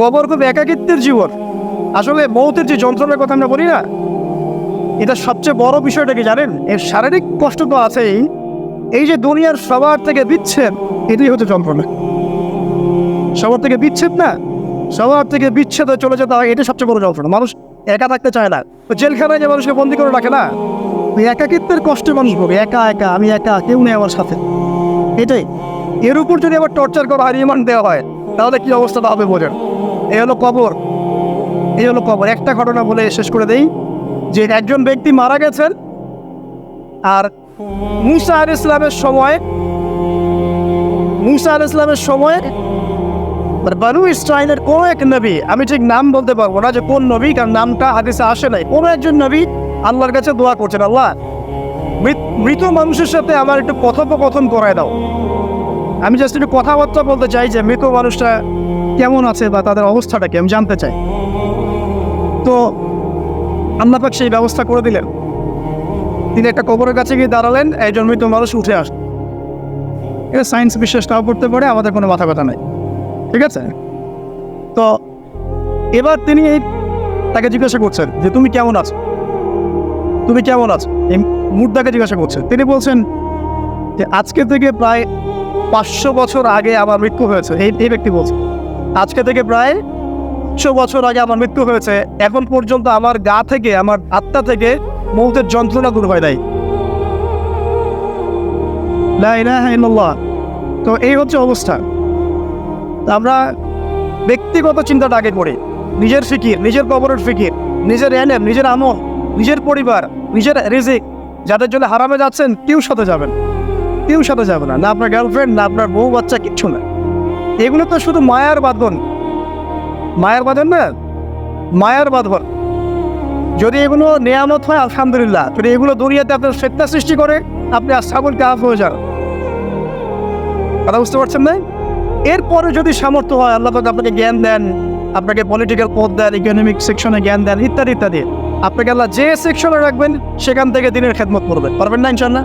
কবর খুব একাকিত্বের জীবন। আসলে মৌতের যে যন্ত্রণার কথা আমরা বলি না, এটা সবচেয়ে বড় বিষয়টা কি জানেন? এর শারীরিক কষ্ট তো আছেই। এই যে দুনিয়ার সবার থেকে বিচ্ছেদ, এটাই হচ্ছে যন্ত্রণা। সবার থেকে বিচ্ছেদ না, সবার থেকে বিচ্ছেদ চলে যেতে হয় এটা সবচেয়ে বড় যন্ত্রণা। মানুষ একা থাকতে চায় না। জেলখানায় যে মানুষকে বন্দি করে রাখে না একাকিত্বের কষ্টে মানুষ ভোগে। একা একা, আমি একা, কেউ নেই আমার সাথে। এটাই। এর উপর যদি আবার টর্চার করা হয় রিমান্ড দেওয়া হয় তাহলে কি অবস্থাটা হবে বোঝেন? এই হলো কবর। এই হলো কবর। একটা ঘটনা বলে শেষ করে দেই, যে একজন ব্যক্তি মারা গেছেন আর মুসা আল ইসলামের সময়, মুসা আল ইসলামের সময় মানে বানু ইসরায়েলের কোনো এক নবী, আমি ঠিক নাম বলতে পারব না যে কোন নবী, কারণ নামটা হাদিসে আসে নাই। কোনো একজন নবী আল্লাহর কাছে দোয়া করছেন, আল্লাহ মৃত- মৃত মানুষের সাথে আমার একটু কথোপকথন করায় দাও। আমি জাস্ট একটু কথাবার্তা বলতে চাই যে মৃত মানুষটা কেমন আছে বা তাদের অবস্থাটা কি, আমি জানতে চাই। তো আল্লাহ পাক সেই ব্যবস্থা করে দিলেন। তিনি একটা কবরের কাছে গিয়ে দাঁড়ালেন, একজন মৃত মানুষ উঠে আস এটা সায়েন্স বিশ্বাস নাও করতে পারে, আমাদের কোনো মাথা ব্যথা নাই। ঠিক আছে? তো এবার তিনি এই তাকে জিজ্ঞাসা করছেন যে, তুমি কেমন আছো? তুমি কেমন আছো? এই মুদ্রাকে জিজ্ঞাসা করছেন তিনি বলছেন যে, আজকে থেকে প্রায় পাঁচশো বছর আগে আমার মৃত্যু হয়েছে। এই এই ব্যক্তি বলছে, আজকে থেকে প্রায় পাঁচশো বছর আগে আমার মৃত্যু হয়েছে। এখন পর্যন্ত আমার গা থেকে, আমার আত্মা থেকে মৌতের যন্ত্রণা দূর হয় নাই। তো এই হচ্ছে অবস্থা। আমরা ব্যক্তিগত চিন্তাটা আগে করি। নিজের ফিকির, নিজের কবরের ফিকির, নিজের এলেম, নিজের আমল, নিজের পরিবার, নিজের রিজিক, যাদের জন্য হারামে যাচ্ছেন, কেউ সাথে যাবেন কেউ সাথে যাবে না না আপনার গার্লফ্রেন্ড না আপনার বউ বাচ্চা, কিচ্ছু না। এগুলো তো শুধু মায়ার বাঁধন। মায়ার বাঁধন না, মায়ার বাঁধন। যদি এগুলো নেয়ামত হয়, আলহামদুলিল্লাহ। যদি এগুলো দুনিয়াতে আপনার ফেতনা সৃষ্টি করে, আপনি আস্থাবুল কাহাফ হয়ে যান। কথা বুঝতে পারছেন না এরপরে যদি সামর্থ্য হয়, আল্লাহ পাক আপনাকে জ্ঞান দেন, আপনাকে পলিটিক্যাল পদ দেন ইকোনমিক সেকশনে জ্ঞান দেন, ইত্যাদি ইত্যাদি। আপনাকে আল্লাহ যে সেকশনে রাখবেন, সেখান থেকে দিনের খেদমত করবেন। পারবেন না ইনশাল্লাহ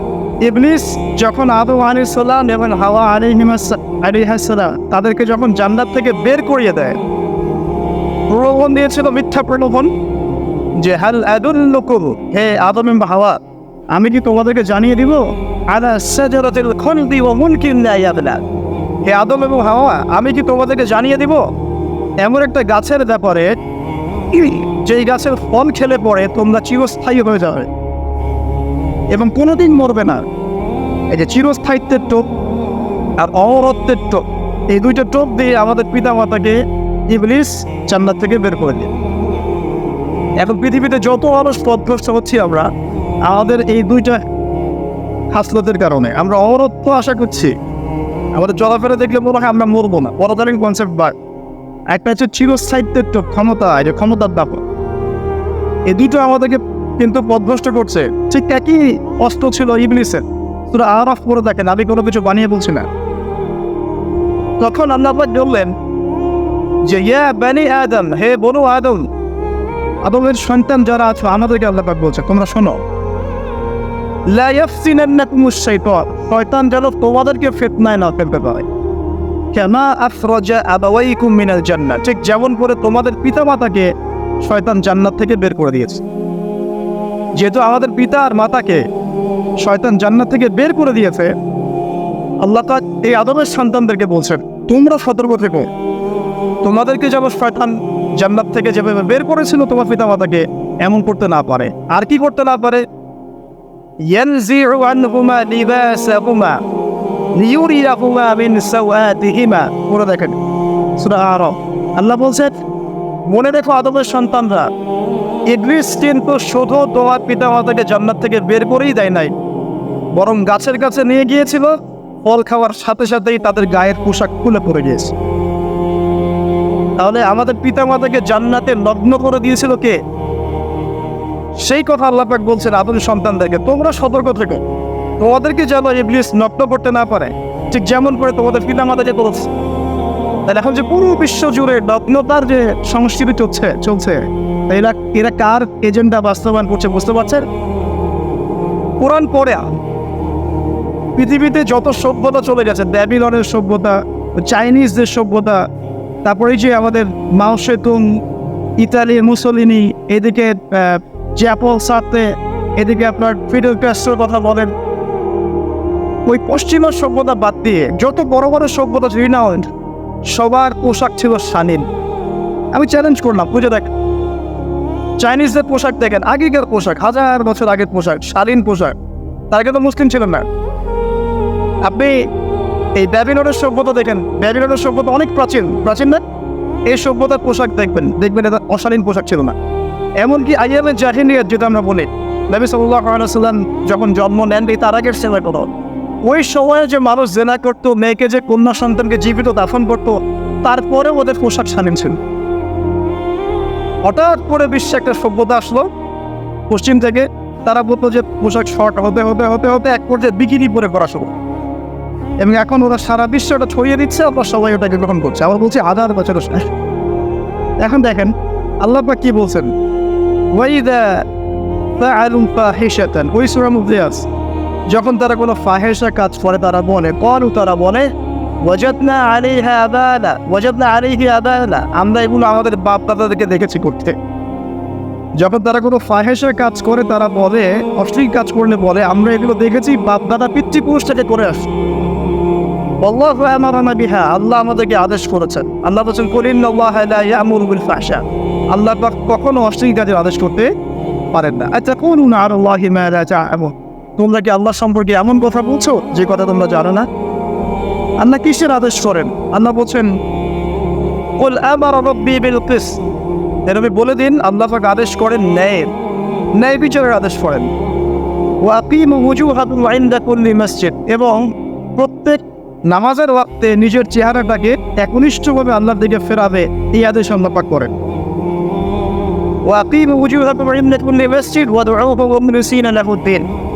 ইবলিস যখন আদম আলিসাল্লাম এবং হাওয়া আলিহাসাল্লাম তাদেরকে যখন জান্নাত থেকে বের করিয়ে দেয়, প্রলোভন দিয়েছিল, মিথ্যা প্রলোভন, যে হাল আদুল্লুকুম, হে আদম হাওয়া, আমি কি তোমাদেরকে জানিয়ে দিব? আলা সাজারাতিল খলদি ওয়া মুলকিন লা ইয়াবলা। হে আদম এবং হাওয়া, আমি কি তোমাদেরকে জানিয়ে দিব? এমন একটা গাছের ব্যাপারে, যেই গাছের ফল খেলে পরে তোমরা চিরস্থায়ী হয়ে যাবে। এবং কোনোদিন মরবে না। এই যে চিরস্থায়িত্বের টোপ আর অমরত্বের টোপ, এই দুইটা টোপ দিয়ে আমাদের পিতা মাতাকে ইবলিস জান্নাত থেকে বের করে দিয়ে। এখন পৃথিবীতে যত মানুষ পথভ্রষ্ট হচ্ছি আমরা, আমাদের এই দুইটা হাসলতের কারণে আমরা অমরত্ব আশা করছি। আমাদের চলাফেরা দেখলে মনে হয় আমরা মরবো না। পরকালীন কনসেপ্ট বা একটা হচ্ছে চিরস্থায়িত্বের টোপ, ক্ষমতা, এই যে ক্ষমতার ব্যাপার এই দুটো আমাদেরকে কিন্তু পথভ্রষ্ট করছে। ঠিক একই অস্ত্র ছিল ইবলিসের। তোরা আরাফ করে দেখেন, আমি কোনো কিছু বানিয়ে বলছি না। তখন আল্লাহ বললেন যে, ইয়া বানি আদম, হে বনু আদম, আদমের সন্তান যারা আছো, আমাদেরকে আল্লাহ পাক বলছে, তোমরা শোনো। শয়তান যেন তোমাদেরকে ফিতনায় না ফেলতে পারে। মিনাল জান্নাহ, ঠিক যেমন করে তোমাদের পিতামাতাকে শয়তান জান্নাত থেকে বের করে দিয়েছে। যেহেতু আমাদের পিতা আর মাতাকে শয়তান জান্নাত থেকে বের করে দিয়েছে, আল্লাহ তাআলা এই আদমের সন্তানদেরকে বলছেন, তোমরা সতর্ক থেকো। তোমাদেরকে যেমন শয়তান জান্নাত থেকে যেভাবে বের করেছিল তোমার পিতা মাতাকে এমন করতে না পারে। আর কি করতে না পারে? দেখেন আল্লাহ বলছেন, মনে রেখো আদমের সন্তানরা ইবলিস কিন্তু শুধু তোমার পিতা মাতাকে জান্নাত থেকে বের করেই দেয় নাই, বরং গাছের কাছে নিয়ে গিয়েছিল, ফল খাওয়ার সাথে সাথেই তাদের গায়ের পোশাক খুলে পড়ে গিয়েছে। তাহলে আমাদের পিতা মাতাকে জান্নাতে লগ্ন করে দিয়েছিল কে? সেই কথা আল্লাহ পাক বলছেন আপনাদের সন্তানদেরকে, তোমরা সতর্ক থেকো। তোমাদেরকে যেন ইবলিস নগ্ন করতে না পারে, ঠিক যেমন করে তোমাদের পিতা মাতাকে করেছে তাহলে এখন যে পুরো বিশ্ব জুড়ে নগ্নতার যে সংস্কৃতি চলছে চলছে, এরা এরা কার এজেন্ডা বাস্তবায়ন করছে বুঝতে পারছেন? কোরআন পড়ে পৃথিবীতে যত সভ্যতা চলে গেছে, ব্যাবিলনের সভ্যতা, চাইনিজদের সভ্যতা তারপরে যে আমাদের মাও সেতুং, ইতালি, মুসলিনি, এদিকে জ্যাপল সাথে এদিকে আপনার ফিডেল ক্যাস্ট্রোর কথা বলেন। ওই পশ্চিমা সভ্যতা বাদ দিয়ে যত বড় বড় সভ্যতা, রিনাউন্ড সবার পোশাক ছিল শালীন আমি চ্যালেঞ্জ করলাম, বুঝে দেখ। চাইনিজদের পোশাক দেখেন, আগেকার পোশাক, হাজার বছর আগের পোশাক, শালীন পোশাক। তারা কিন্তু মুসলিম ছিলেন না। আপনি এই ব্যাবিলনের সভ্যতা দেখেন, ব্যাবিলনের সভ্যতা অনেক প্রাচীন। প্রাচীন না? এই সভ্যতার পোশাক দেখবেন দেখবেন এটা অশালীন পোশাক ছিল না। এমনকি আইয়ামের জাহিনিয়াত যেটা আমরা বলি, নবী সাল্লাহ সাল্লাম যখন জন্ম নেন তার আগের সেবা করো ওই সময়ে যে মানুষ জেনা করতো, মেয়েকে যে কন্যা সন্তানকে জীবিত দাফন করতো তারপরে ওদের পোশাক শালীন ছিল। হঠাৎ করে বিশ্বে একটা সভ্যতা আসলো। পশ্চিম থেকে তারা বলতো যে, পোশাক শর্ট হতে হতে হতে হতে এক পর্যায়ে বিকিনি পরে করা শুরু। এবং এখন ওরা সারা বিশ্ব ওটা ছড়িয়ে দিচ্ছে, আবার সবাই ওটাকে গ্রহণ করছে। আবার বলছে হাজার বছর এখন দেখেন, আল্লাহ পাক কি বলছেন? ওয়াইদা ওই সূরা মধ্যে আছে যখন তারা কোনো ফাহেসা কাজ করে তারা বলে কলু তারা বলে, ওয়াজাদনা আলাইহা আবানা ওয়াজাদনা আলাইহি আবানা আমরা এগুলো আমাদের বাপ দাদাদেরকে দেখেছি করতে। যখন তারা কোনো ফাহেসা কাজ করে তারা বলে, অশ্লীল কাজ করলে বলে, আমরা এগুলো দেখেছি, বাপ দাদা পিতৃপুরুষ থেকে করে আসি। আল্লাহ বিহা, আল্লাহ আমাদেরকে আদেশ করেছেন। আল্লাহ বলছেন ইয়ামুরু বিল ফাহশা। আল্লাহ কখনো অশ্লীল কাজের আদেশ করতে পারেন না। আচ্ছা কোন আর আল্লাহি তোমরা কি আল্লাহ সম্পর্কে এমন কথা বলছো? যে কথা তোমরা জানো না? আল্লাহ কিসের আদেশ করেন? আল্লাহ বলছেন রাব্বি বিল দিন, আল্লাহ পাক আদেশ করেন ন্যায়ের। ন্যায় বিচারের আদেশ করেন। এবং প্রত্যেক নামাজের ওয়াক্তে নিজের চেহারাটাকে একনিষ্ঠভাবে আল্লাহর দিকে ফেরাবে, এই আদেশ আল্লাহ পাক করেন। ওয়াকিমু ওয়ুজুহাকুম ইনদা কুল্লি মসজিদ ওয়াদউহু মুখলিসিনা লাহুদ্দিন।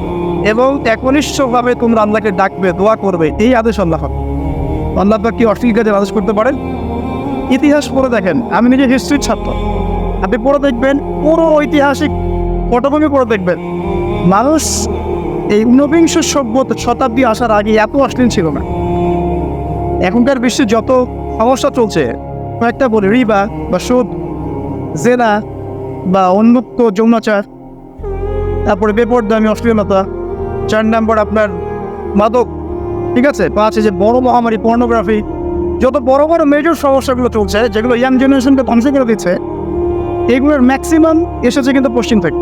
এবং একনিষ্ঠভাবে তোমরা আল্লাহকে ডাকবে, দোয়া করবে, এই আদেশ আল্লাহ। আল্লাহ কি কাজের আদেশ করতে পারেন? ইতিহাস পড়ে দেখেন, আমি নিজে হিস্ট্রির ছাত্র। আপনি পড়ে দেখবেন, পুরো ঐতিহাসিক পটভূমি পড়ে দেখবেন। মানুষ এই ঊনবিংশ সভ্যতা শতাব্দী আসার আগে এত অশ্লীল ছিল না। এখনকার বিশ্বে যত সমস্যা চলছে, কয়েকটা বলি, রিবা বা সুদ, জেনা বা উন্মুক্ত যৌনাচার তারপরে বেপরদামি অশ্লীলতা চার নম্বর আপনার মাদক, ঠিক আছে? পাঁচ যে বড় মহামারী পর্নোগ্রাফি যত বড় বড় মেজর সমস্যাগুলো চলছে, যেগুলো ইয়াং জেনারেশনকে ধ্বংস করে দিচ্ছে, এগুলোর ম্যাক্সিমাম এসেছে কিন্তু পশ্চিম থেকে।